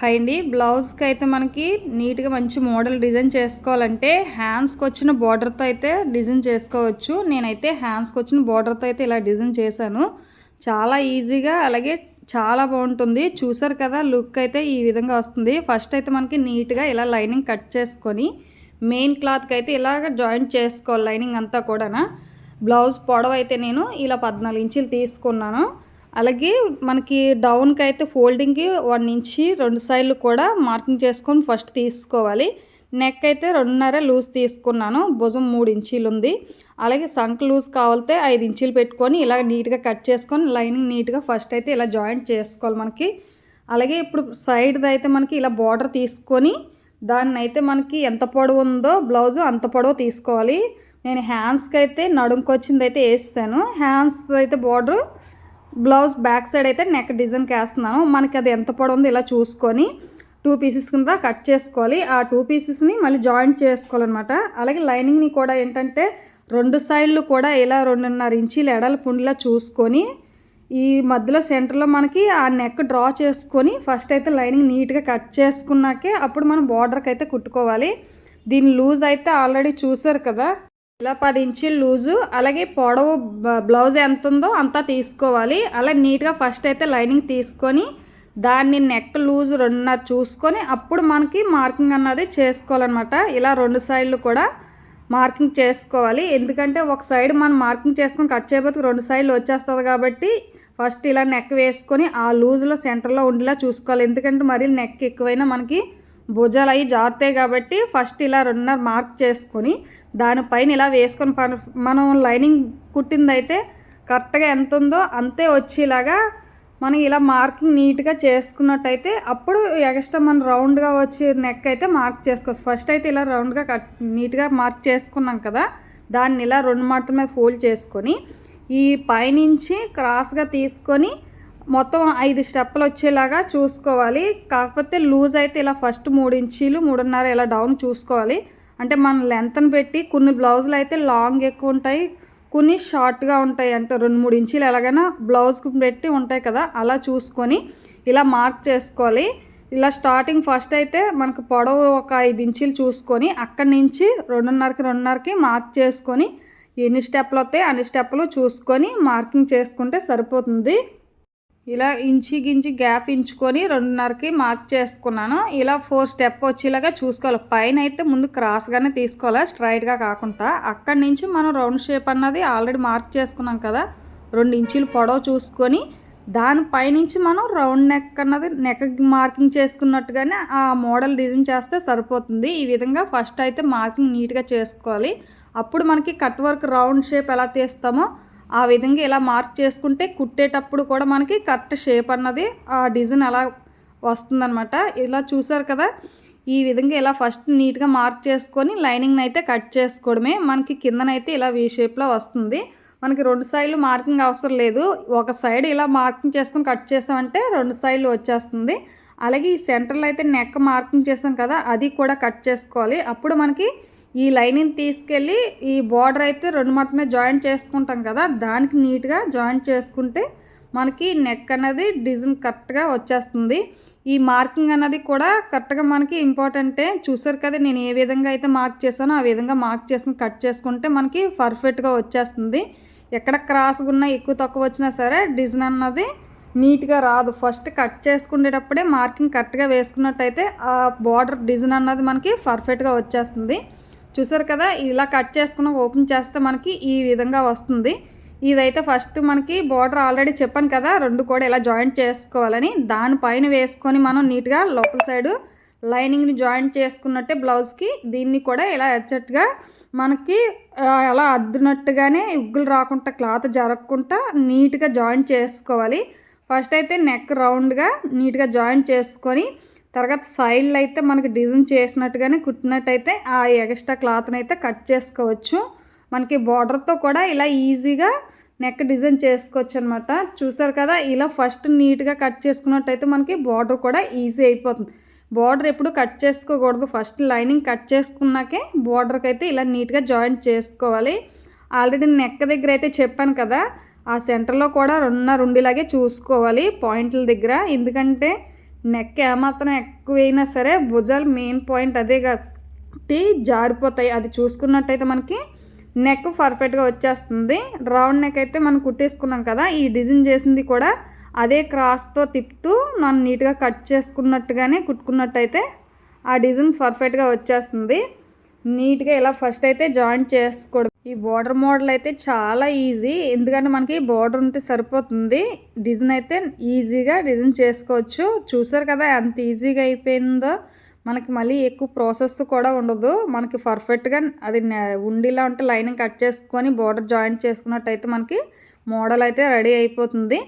Hi అండి. బ్లౌజ్కి అయితే మనకి నీట్గా మంచి మోడల్ డిజైన్ చేసుకోవాలంటే హ్యాండ్స్కి వచ్చిన బార్డర్తో అయితే డిజైన్ చేసుకోవచ్చు. నేనైతే హ్యాండ్స్కి వచ్చిన బార్డర్తో అయితే ఇలా డిజైన్ చేశాను. చాలా ఈజీగా అలాగే చాలా బాగుంటుంది. చూసారు కదా లుక్ అయితే ఈ విధంగా వస్తుంది. ఫస్ట్ అయితే మనకి నీట్గా ఇలా లైనింగ్ కట్ చేసుకొని మెయిన్ క్లాత్కి అయితే ఇలాగ జాయింట్ చేసుకోవాలి లైనింగ్ అంతా కూడా బ్లౌజ్ పొడవు అయితే నేను ఇలా పద్నాలుగు ఇంచులు తీసుకున్నాను. అలాగే మనకి డౌన్కి అయితే ఫోల్డింగ్కి వన్ ఇంచి రెండు సైడ్లు కూడా మార్కింగ్ చేసుకొని ఫస్ట్ తీసుకోవాలి. నెక్ అయితే రెండున్నర లూజ్ తీసుకున్నాను. భుజం మూడు ఇంచీలు ఉంది అలాగే సంక్ లూజ్ కావాలితే ఐదు ఇంచీలు పెట్టుకొని ఇలా నీట్గా కట్ చేసుకొని లైనింగ్ నీట్గా ఫస్ట్ అయితే ఇలా జాయింట్ చేసుకోవాలి మనకి. అలాగే ఇప్పుడు సైడ్ది అయితే మనకి ఇలా బార్డర్ తీసుకొని దాన్ని అయితే మనకి ఎంత పొడవు ఉందో బ్లౌజ్ అంత పొడవు తీసుకోవాలి. నేను హ్యాండ్స్కి అయితే నడుంకి వచ్చింది అయితే వేస్తాను హ్యాండ్స్ అయితే బార్డర్ బ్లౌజ్ బ్యాక్ సైడ్ అయితే నెక్ డిజైన్కి వేస్తున్నాను మనకి అది ఎంత పొడవు ఇలా చూసుకొని టూ పీసెస్ కింద కట్ చేసుకోవాలి. ఆ టూ పీసెస్ని మళ్ళీ జాయింట్ చేసుకోవాలన్నమాట. అలాగే లైనింగ్ని కూడా ఏంటంటే రెండు సైడ్లు కూడా ఇలా రెండున్నర ఇంచీలు ఎడల పుండిలా చూసుకొని ఈ మధ్యలో సెంటర్లో మనకి ఆ నెక్ డ్రా చేసుకొని ఫస్ట్ అయితే లైనింగ్ నీట్గా కట్ చేసుకున్నాకే అప్పుడు మనం బార్డర్కి అయితే కుట్టుకోవాలి. దీని లూజ్ అయితే ఆల్రెడీ చూసారు కదా? ఇలా పది ఇంచులు లూజు అలాగే పొడవు బ్లౌజ్ ఎంత ఉందో అంతా తీసుకోవాలి. అలా నీట్గా ఫస్ట్ అయితే లైనింగ్ తీసుకొని దాన్ని నెక్ లూజ్ రెండున్నర చూసుకొని అప్పుడు మనకి మార్కింగ్ అన్నది చేసుకోవాలన్నమాట. ఇలా రెండు సైడ్లు కూడా మార్కింగ్ చేసుకోవాలి. ఎందుకంటే ఒక సైడ్ మనం మార్కింగ్ చేసుకొని కట్ చేయబోతే రెండు సైడ్లు వచ్చేస్తుంది కాబట్టి ఫస్ట్ ఇలా నెక్ వేసుకొని ఆ లూజ్లో సెంటర్లో ఉండేలా చూసుకోవాలి. ఎందుకంటే మరీ నెక్ ఎక్కువైనా మనకి భుజాలు అవి జారుతాయి కాబట్టి ఫస్ట్ ఇలా రెండున్నర మార్క్ చేసుకొని దానిపైన ఇలా వేసుకొని మనం లైనింగ్ కుట్టిందైతే కరెక్ట్గా ఎంత ఉందో అంతే వచ్చేలాగా మనం ఇలా మార్కింగ్ నీట్గా చేసుకున్నట్టయితే అప్పుడు ఎక్స్ట్రా మనం రౌండ్గా వచ్చే నెక్ అయితే మార్క్ చేసుకోవచ్చు. ఫస్ట్ అయితే ఇలా రౌండ్గా కట్ నీట్గా మార్క్ చేసుకున్నాం కదా దాన్ని ఇలా రెండు మాటల మీద ఫోల్డ్ చేసుకొని ఈ పైనుంచి క్రాస్గా తీసుకొని మొత్తం ఐదు స్టెప్పులు వచ్చేలాగా చూసుకోవాలి. కాకపోతే లూజ్ అయితే ఇలా ఫస్ట్ మూడు ఇంచీలు మూడున్నర ఇలా డౌన్ చూసుకోవాలి. అంటే మనం లెంత్ని పెట్టి కొన్ని బ్లౌజులు అయితే లాంగ్ ఎక్కువ ఉంటాయి కొన్ని షార్ట్గా ఉంటాయి. అంటే రెండు మూడు ఇంచీలు ఎలాగైనా బ్లౌజ్కి పెట్టి ఉంటాయి కదా అలా చూసుకొని ఇలా మార్క్ చేసుకోవాలి. ఇలా స్టార్టింగ్ ఫస్ట్ అయితే మనకు పొడవు ఒక ఐదు ఇంచీలు చూసుకొని అక్కడి నుంచి రెండున్నరకి రెండున్నరకి మార్క్ చేసుకొని ఎన్ని స్టెప్లు వస్తాయి అన్ని స్టెప్లు చూసుకొని మార్కింగ్ చేసుకుంటే సరిపోతుంది. ఇలా ఇంచి గించి గ్యాప్ ఇంచుకొని రెండున్నరకి మార్క్ చేసుకున్నాను. ఇలా ఫోర్ స్టెప్ వచ్చేలాగా చూసుకోవాలి. పైన అయితే ముందు క్రాస్గానే తీసుకోవాలి స్ట్రైట్గా కాకుండా. అక్కడి నుంచి మనం రౌండ్ షేప్ అన్నది ఆల్రెడీ మార్క్ చేసుకున్నాం కదా రెండు ఇంచులు పొడవు చూసుకొని దానిపైనుంచి మనం రౌండ్ నెక్ అన్నది నెక్ మార్కింగ్ చేసుకున్నట్టుగానే ఆ మోడల్ డిజైన్ చేస్తే సరిపోతుంది. ఈ విధంగా ఫస్ట్ అయితే మార్కింగ్ నీట్గా చేసుకోవాలి. అప్పుడు మనకి కట్ వర్క్ రౌండ్ షేప్ ఎలా తీస్తామో ఆ విధంగా ఇలా మార్క్ చేసుకుంటే కుట్టేటప్పుడు కూడా మనకి కరెక్ట్ షేప్ అన్నది ఆ డిజైన్ అలా వస్తుందనమాట ఇలా చూసారు కదా ఈ విధంగా ఇలా ఫస్ట్ నీట్గా మార్క్ చేసుకొని లైనింగ్ని అయితే కట్ చేసుకోవడమే. మనకి కిందనైతే ఇలా వీ షేప్లో వస్తుంది. మనకి రెండు సైడ్లు మార్కింగ్ అవసరం లేదు. ఒక సైడ్ ఇలా మార్కింగ్ చేసుకొని కట్ చేసామంటే రెండు సైడ్లు వచ్చేస్తుంది. అలాగే ఈ సెంటర్లో అయితే నెక్ మార్కింగ్ చేసాం కదా అది కూడా కట్ చేసుకోవాలి. అప్పుడు మనకి ఈ లైనింగ్ తీసుకెళ్ళి ఈ బార్డర్ అయితే రెండు మాత్రమే జాయింట్ చేసుకుంటాం కదా దానికి నీట్గా జాయింట్ చేసుకుంటే మనకి నెక్ అనేది డిజైన్ కరెక్ట్గా వచ్చేస్తుంది. ఈ మార్కింగ్ అన్నది కూడా కరెక్ట్గా మనకి ఇంపార్టెంటే. చూసారు కదా నేను ఏ విధంగా అయితే మార్క్ చేశానో ఆ విధంగా మార్క్ చేసుకుని కట్ చేసుకుంటే మనకి పర్ఫెక్ట్గా వచ్చేస్తుంది. ఎక్కడ క్రాస్గా ఉన్నా ఎక్కువ తక్కువ వచ్చినా సరే డిజైన్ అన్నది నీట్గా రాదు. ఫస్ట్ కట్ చేసుకునేటప్పుడే మార్కింగ్ కరెక్ట్గా వేసుకున్నట్టయితే ఆ బార్డర్ డిజైన్ అన్నది మనకి పర్ఫెక్ట్గా వచ్చేస్తుంది. చూసారు కదా? ఇలా కట్ చేసుకున్న ఓపెన్ చేస్తే మనకి ఈ విధంగా వస్తుంది. ఇదైతే ఫస్ట్ మనకి బార్డర్ ఆల్రెడీ చెప్పాను కదా రెండు కూడా ఇలా జాయింట్ చేసుకోవాలని. దానిపైన వేసుకొని మనం నీట్గా లోపల సైడు లైనింగ్ని జాయింట్ చేసుకున్నట్టే బ్లౌజ్కి దీన్ని కూడా ఇలా ఎచ్చట్టుగా మనకి అలా అద్దునట్టుగానే ఉగ్గులు రాకుండా క్లాత్ జరగకుండా నీట్గా జాయింట్ చేసుకోవాలి. ఫస్ట్ అయితే నెక్ రౌండ్గా నీట్గా జాయింట్ చేసుకొని తర్వాత సైడ్లు అయితే మనకి డిజైన్ చేసినట్టుగానే కుట్టినట్టయితే ఆ ఎక్స్ట్రా క్లాత్ని అయితే కట్ చేసుకోవచ్చు. మనకి బార్డర్తో కూడా ఇలా ఈజీగా నెక్ డిజైన్ చేసుకోవచ్చు అనమాట చూసారు కదా ఇలా ఫస్ట్ నీట్గా కట్ చేసుకున్నట్టయితే మనకి బార్డర్ కూడా ఈజీ అయిపోతుంది. బార్డర్ ఎప్పుడు కట్ చేసుకోకూడదు. ఫస్ట్ లైనింగ్ కట్ చేసుకున్నాకే బార్డర్కి అయితే ఇలా నీట్గా జాయింట్ చేసుకోవాలి. ఆల్రెడీ నెక్ దగ్గర అయితే చెప్పాను కదా ఆ సెంటర్లో కూడా రెండు రెండులాగే చూసుకోవాలి పాయింట్ల దగ్గర. ఎందుకంటే నెక్ ఏమాత్రం ఎక్కువైనా సరే భుజాలు మెయిన్ పాయింట్ అదే కాబట్టి జారిపోతాయి. అది చూసుకున్నట్టయితే మనకి నెక్ పర్ఫెక్ట్గా వచ్చేస్తుంది. రౌండ్ నెక్ అయితే మనం కుట్టేసుకున్నాం కదా ఈ డిజైన్ చేసింది కూడా అదే క్రాస్తో తిప్పుతూ నన్ను నీట్గా కట్ చేసుకున్నట్టుగానే కుట్టుకున్నట్టయితే ఆ డిజైన్ పర్ఫెక్ట్గా వచ్చేస్తుంది. నీట్గా ఇలా ఫస్ట్ అయితే జాయింట్ చేసుకోవడం ఈ బోర్డర్ మోడల్ అయితే చాలా ఈజీ. ఎందుకంటే మనకి బోర్డర్ ఉంటే సరిపోతుంది. డిజైన్ అయితే ఈజీగా డిజైన్ చేసుకోవచ్చు. చూసారు కదా ఎంత ఈజీగా అయిపోయిందో. మనకి మళ్ళీ ఎక్కువ ప్రాసెస్ కూడా ఉండదు. మనకి పర్ఫెక్ట్గా అది ఉండిలా ఉంటే లైనింగ్ కట్ చేసుకొని బోర్డర్ జాయింట్ చేసుకున్నట్టయితే మనకి మోడల్ అయితే రెడీ అయిపోతుంది.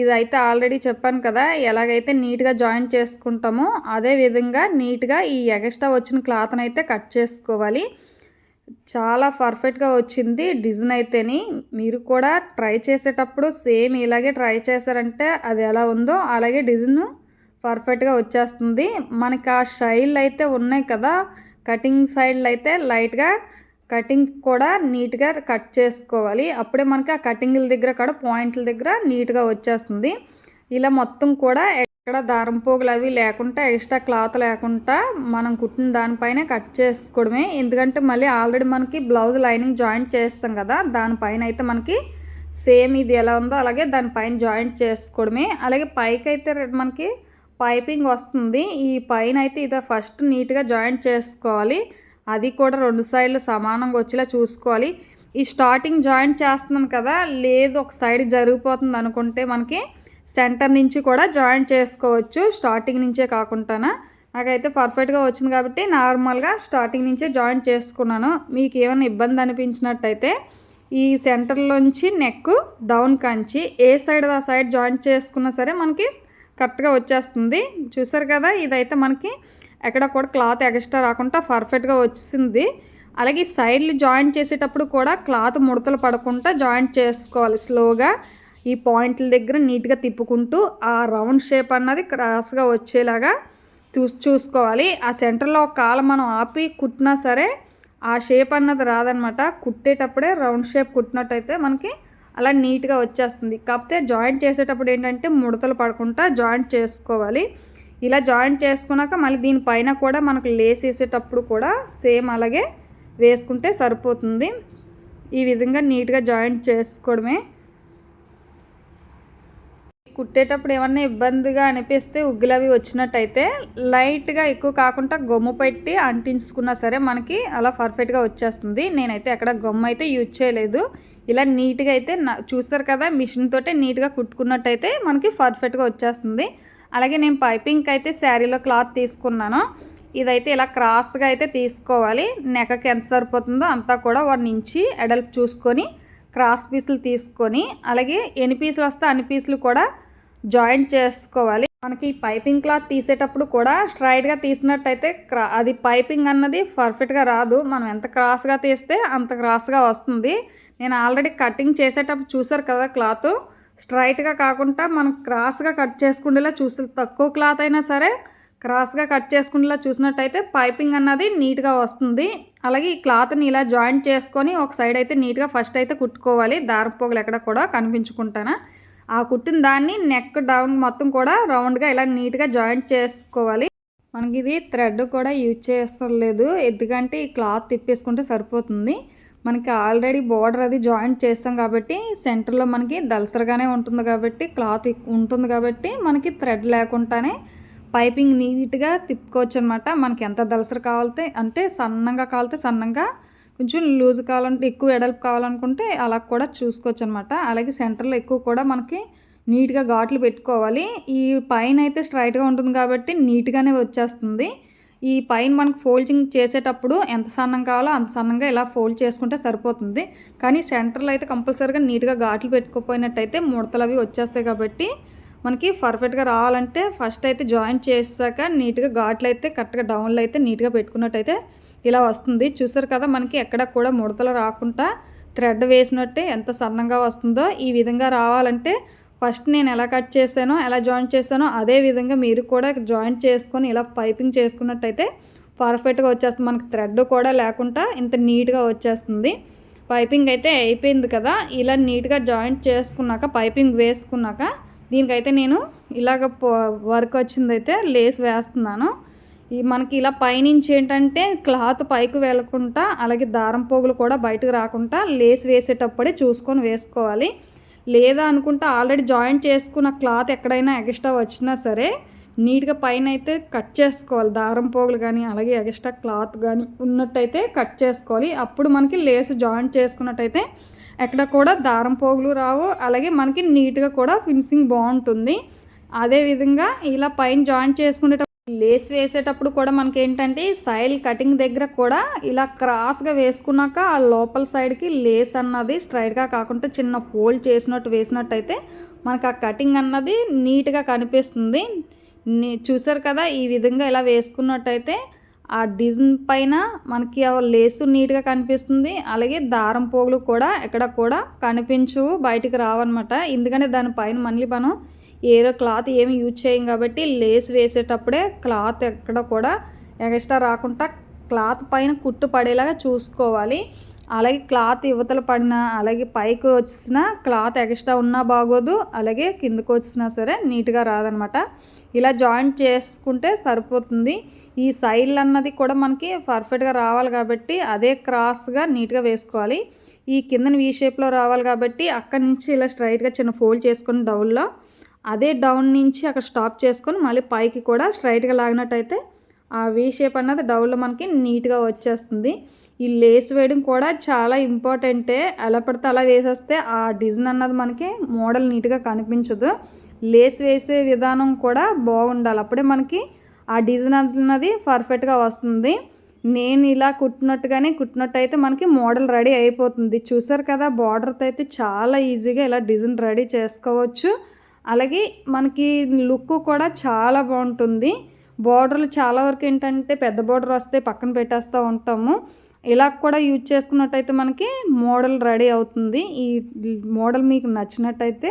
ఇదైతే ఆల్రెడీ చెప్పాను కదా ఎలాగైతే నీట్గా జాయింట్ చేసుకుంటామో అదే విధంగా నీట్గా ఈ ఎగస్ట్రా వచ్చిన క్లాత్ని అయితే కట్ చేసుకోవాలి. చాలా పర్ఫెక్ట్గా వచ్చింది డిజైన్ అయితేని. మీరు కూడా ట్రై చేసేటప్పుడు సేమ్ ఇలాగే ట్రై చేశారంటే అది ఎలా ఉందో అలాగే డిజైన్ పర్ఫెక్ట్గా వచ్చేస్తుంది. మనకి ఆ షైల్ అయితే ఉన్నాయి కదా కటింగ్ సైడ్లు అయితే లైట్గా కటింగ్ కూడా నీట్గా కట్ చేసుకోవాలి. అప్పుడే మనకి ఆ కటింగ్ల దగ్గర కూడా పాయింట్ల దగ్గర నీట్గా వచ్చేస్తుంది. ఇలా మొత్తం కూడా ఇక్కడ దారం పోగులు అవి లేకుండా ఎక్స్ట్రా క్లాత్ లేకుండా మనం కుట్టిన దానిపైనే కట్ చేసుకోవడమే. ఎందుకంటే మళ్ళీ ఆల్రెడీ మనకి బ్లౌజ్ లైనింగ్ జాయింట్ చేస్తాం కదా దానిపైన అయితే మనకి సేమ్ ఇది ఎలా ఉందో అలాగే దానిపైన జాయింట్ చేసుకోవడమే. అలాగే పైకి అయితే మనకి పైపింగ్ వస్తుంది. ఈ పైన అయితే ఇది ఫస్ట్ నీట్గా జాయింట్ చేసుకోవాలి. అది కూడా రెండు సైడ్లు సమానంగా వచ్చేలా చూసుకోవాలి. ఈ స్టార్టింగ్ జాయింట్ చేస్తున్నాను కదా లేదు ఒక సైడ్ జరిగిపోతుంది అనుకుంటే మనకి సెంటర్ నుంచి కూడా జాయింట్ చేసుకోవచ్చు స్టార్టింగ్ నుంచే కాకుండా నాకైతే పర్ఫెక్ట్గా వచ్చింది కాబట్టి నార్మల్గా స్టార్టింగ్ నుంచే జాయింట్ చేసుకున్నాను. మీకు ఏమైనా ఇబ్బంది అనిపించినట్టయితే ఈ సెంటర్లోంచి నెక్ డౌన్ కంచి ఏ సైడ్ ఆ సైడ్ జాయింట్ చేసుకున్నా సరే మనకి కరెక్ట్గా వచ్చేస్తుంది. చూసారు కదా ఇదైతే మనకి ఎక్కడ కూడా క్లాత్ ఎక్స్ట్రా రాకుండా పర్ఫెక్ట్గా వచ్చింది. అలాగే సైడ్లు జాయింట్ చేసేటప్పుడు కూడా క్లాత్ ముడతలు పడకుండా జాయింట్ చేసుకోవాలి స్లోగా. ఈ పాయింట్ల దగ్గర నీట్గా తిప్పుకుంటూ ఆ రౌండ్ షేప్ అన్నది క్రాస్గా వచ్చేలాగా చూ చూసుకోవాలి. ఆ సెంటర్లో ఒక కాలు మనం ఆపి కుట్టినా సరే ఆ షేప్ అన్నది రాదనమాట. కుట్టేటప్పుడే రౌండ్ షేప్ కుట్టినట్టయితే మనకి అలా నీట్గా వచ్చేస్తుంది. కాకపోతే జాయింట్ చేసేటప్పుడు ఏంటంటే ముడతలు పడకుండా జాయింట్ చేసుకోవాలి. ఇలా జాయింట్ చేసుకున్నాక మళ్ళీ దీనిపైన కూడా మనకు లేస్ వేసేటప్పుడు కూడా సేమ్ అలాగే వేసుకుంటే సరిపోతుంది. ఈ విధంగా నీట్గా జాయింట్ చేసుకోవడమే కుట్టేటప్పుడు ఏమన్నా ఇబ్బందిగా అనిపిస్తే ఉగ్గులవి వచ్చినట్టయితే లైట్గా ఎక్కువ కాకుండా గొమ్ము పెట్టి అంటించుకున్నా సరే మనకి అలా పర్ఫెక్ట్గా వచ్చేస్తుంది. నేనైతే ఎక్కడ గొమ్మ అయితే యూజ్ చేయలేదు. ఇలా నీట్గా అయితే చూసారు కదా మిషన్ తోటే నీట్గా కుట్టుకున్నట్టయితే మనకి పర్ఫెక్ట్గా వచ్చేస్తుంది. అలాగే నేను పైపింగ్కి అయితే శారీలో క్లాత్ తీసుకున్నాను. ఇదైతే ఇలా క్రాస్గా అయితే తీసుకోవాలి. నెకకి ఎంత సరిపోతుందో అంతా కూడా వాడి నుంచి ఎడల్పు చూసుకొని క్రాస్ పీసులు తీసుకొని అలాగే ఎన్ని పీసులు వస్తే అన్ని పీసులు కూడా జాయింట్ చేసుకోవాలి. మనకి పైపింగ్ క్లాత్ తీసేటప్పుడు కూడా స్ట్రైట్గా తీసినట్టయితే క్రా అది పైపింగ్ అన్నది పర్ఫెక్ట్గా రాదు. మనం ఎంత క్రాస్గా తీస్తే అంత క్రాస్గా వస్తుంది. నేను ఆల్రెడీ కటింగ్ చేసేటప్పుడు చూసారు కదా క్లాత్? స్ట్రైట్గా కాకుండా మనం క్రాస్గా కట్ చేసుకునేలా చూసి తక్కువ క్లాత్ అయినా సరే క్రాస్గా కట్ చేసుకునేలా చూసినట్టయితే పైపింగ్ అన్నది నీట్గా వస్తుంది. అలాగే ఈ క్లాత్ని ఇలా జాయింట్ చేసుకొని ఒక సైడ్ అయితే నీట్గా ఫస్ట్ అయితే కుట్టుకోవాలి. దారపోగులు ఎక్కడ కూడా కనిపించుకుంటానా ఆ కుట్టిన దాన్ని నెక్ డౌన్ మొత్తం కూడా రౌండ్గా ఇలా నీట్గా జాయింట్ చేసుకోవాలి. మనకి ఇది థ్రెడ్ కూడా యూజ్ చేస్తలేదు. లేదు ఎందుకంటే ఈ క్లాత్ తిప్పేసుకుంటే సరిపోతుంది. మనకి ఆల్రెడీ బార్డర్ అది జాయింట్ చేస్తాం కాబట్టి సెంటర్లో మనకి దలసరగానే ఉంటుంది కాబట్టి క్లాత్ ఉంటుంది కాబట్టి మనకి థ్రెడ్ లేకుండానే పైపింగ్ నీట్గా తిప్పుకోవచ్చు అనమాట మనకి ఎంత దలసర కావాలితే అంటే సన్నంగా కావాలితే సన్నంగా కొంచెం లూజ్ కావాలంటే ఎక్కువ ఎడల్పు కావాలనుకుంటే అలా కూడా చూసుకోవచ్చు అనమాట అలాగే సెంటర్లో ఎక్కువ కూడా మనకి నీట్గా ఘాట్లు పెట్టుకోవాలి. ఈ పైన అయితే స్ట్రైట్గా ఉంటుంది కాబట్టి నీట్గానే వచ్చేస్తుంది. ఈ పైన మనకు ఫోల్డింగ్ చేసేటప్పుడు ఎంత సన్నం కావాలో అంత సన్నంగా ఇలా ఫోల్డ్ చేసుకుంటే సరిపోతుంది. కానీ సెంటర్లో అయితే కంపల్సరీగా నీట్గా ఘాట్లు పెట్టుకోపోయినట్టయితే ముడతలు అవి వచ్చేస్తాయి కాబట్టి మనకి పర్ఫెక్ట్గా రావాలంటే ఫస్ట్ అయితే జాయిన్ చేసాక నీట్గా ఘాట్లు అయితే కరెక్ట్గా డౌన్లో అయితే నీట్గా పెట్టుకున్నట్టయితే ఇలా వస్తుంది. చూసారు కదా మనకి ఎక్కడ కూడా ముడతలు రాకుండా థ్రెడ్ వేసినట్టే ఎంత సన్నంగా వస్తుందో. ఈ విధంగా రావాలంటే ఫస్ట్ నేను ఎలా కట్ చేశానో ఎలా జాయింట్ చేశానో అదే విధంగా మీరు కూడా జాయింట్ చేసుకొని ఇలా పైపింగ్ చేసుకున్నట్టయితే పర్ఫెక్ట్గా వచ్చేస్తుంది. మనకి థ్రెడ్ కూడా లేకుండా ఇంత నీట్గా వచ్చేస్తుంది. పైపింగ్ అయితే అయిపోయింది కదా ఇలా నీట్గా జాయింట్ చేసుకున్నాక పైపింగ్ వేసుకున్నాక దీనికైతే నేను ఇలాగ వర్క్ వచ్చిందైతే లేస్ వేస్తున్నాను. ఈ మనకి ఇలా పైనుంచి ఏంటంటే క్లాత్ పైకి వెళ్ళకుండా అలాగే దారం పోగులు కూడా బయటకు రాకుండా లేస్ వేసేటప్పుడే చూసుకొని వేసుకోవాలి. లేదా అనుకుంటే ఆల్రెడీ జాయింట్ చేసుకున్న క్లాత్ ఎక్కడైనా ఎగస్ట్రా వచ్చినా సరే నీట్గా పైన అయితే కట్ చేసుకోవాలి. దారం పోగులు కానీ అలాగే ఎగస్ట్రా క్లాత్ కానీ ఉన్నట్టయితే కట్ చేసుకోవాలి. అప్పుడు మనకి లేస్ జాయింట్ చేసుకున్నట్టయితే ఎక్కడ కూడా దారం పోగులు రావు. అలాగే మనకి నీట్గా కూడా ఫినిషింగ్ బాగుంటుంది. అదేవిధంగా ఇలా పైన జాయింట్ చేసుకునేటప్పుడు లేస్ వేసేటప్పుడు కూడా మనకి ఏంటంటే సైల్ కటింగ్ దగ్గర కూడా ఇలా క్రాస్గా వేసుకున్నాక ఆ లోపల సైడ్కి లేస్ అన్నది స్ట్రైట్గా కాకుండా చిన్న ఫోల్డ్ చేసినట్టు వేసినట్టయితే మనకు ఆ కటింగ్ అన్నది నీట్గా కనిపిస్తుంది. చూసారు కదా ఈ విధంగా ఇలా వేసుకున్నట్టయితే ఆ డిజైన్ పైన మనకి లేసు నీట్గా కనిపిస్తుంది. అలాగే దారం పోగులు కూడా ఎక్కడ కూడా కనిపించు బయటికి రావన్నమాట. ఎందుకంటే దానిపైన మళ్ళీ మనం ఏదో క్లాత్ ఏమి యూజ్ చేయం కాబట్టి లేస్ వేసేటప్పుడే క్లాత్ ఎక్కడ కూడా ఎక్స్ట్రా రాకుండా క్లాత్ పైన కుట్టు పడేలాగా చూసుకోవాలి. అలాగే క్లాత్ యువతలు పడినా అలాగే పైకి వచ్చినా క్లాత్ ఎక్స్ట్రా ఉన్నా బాగోదు అలాగే కిందకు వచ్చినా సరే నీట్గా రాదనమాట. ఇలా జాయింట్ చేసుకుంటే సరిపోతుంది. ఈ సైడ్ అన్నది కూడా మనకి పర్ఫెక్ట్గా రావాలి కాబట్టి అదే క్రాస్గా నీట్గా వేసుకోవాలి. ఈ కిందన వీ షేప్లో రావాలి కాబట్టి అక్కడి నుంచి ఇలా స్ట్రైట్గా చిన్న ఫోల్డ్ చేసుకుని డౌన్లో అదే డౌన్ నుంచి అక్కడ స్టాప్ చేసుకొని మళ్ళీ పైకి కూడా స్ట్రైట్గా లాగినట్టయితే ఆ వీ షేప్ అన్నది డౌన్లో మనకి నీట్గా వచ్చేస్తుంది. ఈ లేస్ వేయడం కూడా చాలా ఇంపార్టెంటే ఎలా పడితే అలా వేసేస్తే ఆ డిజైన్ అన్నది మనకి మోడల్ నీట్గా కనిపించదు. లేస్ వేసే విధానం కూడా బాగుండాలి. అప్పుడే మనకి ఆ డిజైన్ అన్నది పర్ఫెక్ట్గా వస్తుంది. నేను ఇలా కుట్టినట్టుగానే కుట్టినట్టు అయితే మనకి మోడల్ రెడీ అయిపోతుంది. చూసారు కదా బార్డర్తో అయితే చాలా ఈజీగా ఇలా డిజైన్ రెడీ చేసుకోవచ్చు. అలాగే మనకి లుక్ కూడా చాలా బాగుంటుంది. బార్డర్లు చాలా వరకు ఏంటంటే పెద్ద బార్డర్ వస్తే పక్కన పెట్టేస్తూ ఉంటాము. ఇలా కూడా యూజ్ చేసుకున్నట్టయితే మనకి మోడల్ రెడీ అవుతుంది. ఈ మోడల్ మీకు నచ్చినట్టయితే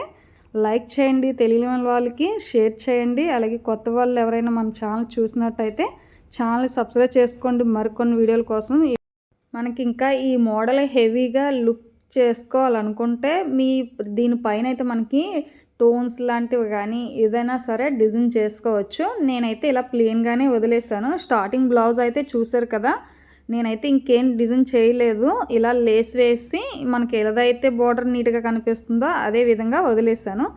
లైక్ చేయండి. తెలియని వాళ్ళకి షేర్ చేయండి. అలాగే కొత్త వాళ్ళు ఎవరైనా మన ఛానల్ చూసినట్టయితే ఛానల్ సబ్స్క్రైబ్ చేసుకోండి. మరికొన్ని వీడియోల కోసం. మనకి ఇంకా ఈ మోడల్ హెవీగా లుక్ చేసుకోవాలనుకుంటే మీ దీనిపైన అయితే మనకి టోన్స్ లాంటివి కానీ ఏదైనా సరే డిజైన్ చేసుకోవచ్చు. నేనైతే ఇలా ప్లెయిన్గానే వదిలేసాను స్టార్టింగ్ బ్లౌజ్ అయితే చూసారు కదా నేనైతే ఇంకేం డిజైన్ చేయలేదు. ఇలా లేస్ వేసి మనకి ఏదైతే బార్డర్ నీట్గా కనిపిస్తుందో అదే విధంగా వదిలేసాను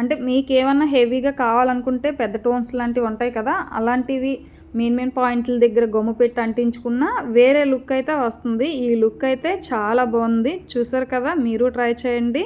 అంటే మీకు ఏమన్నా హెవీగా కావాలనుకుంటే పెద్ద టోన్స్ లాంటివి ఉంటాయి కదా అలాంటివి మెయిన్ మెయిన్ పాయింట్ల దగ్గర గొమ్ము పెట్టి అంటించుకున్న వేరే లుక్ అయితే వస్తుంది. ఈ లుక్ అయితే చాలా బాగుంది. చూసారు కదా మీరు ట్రై చేయండి.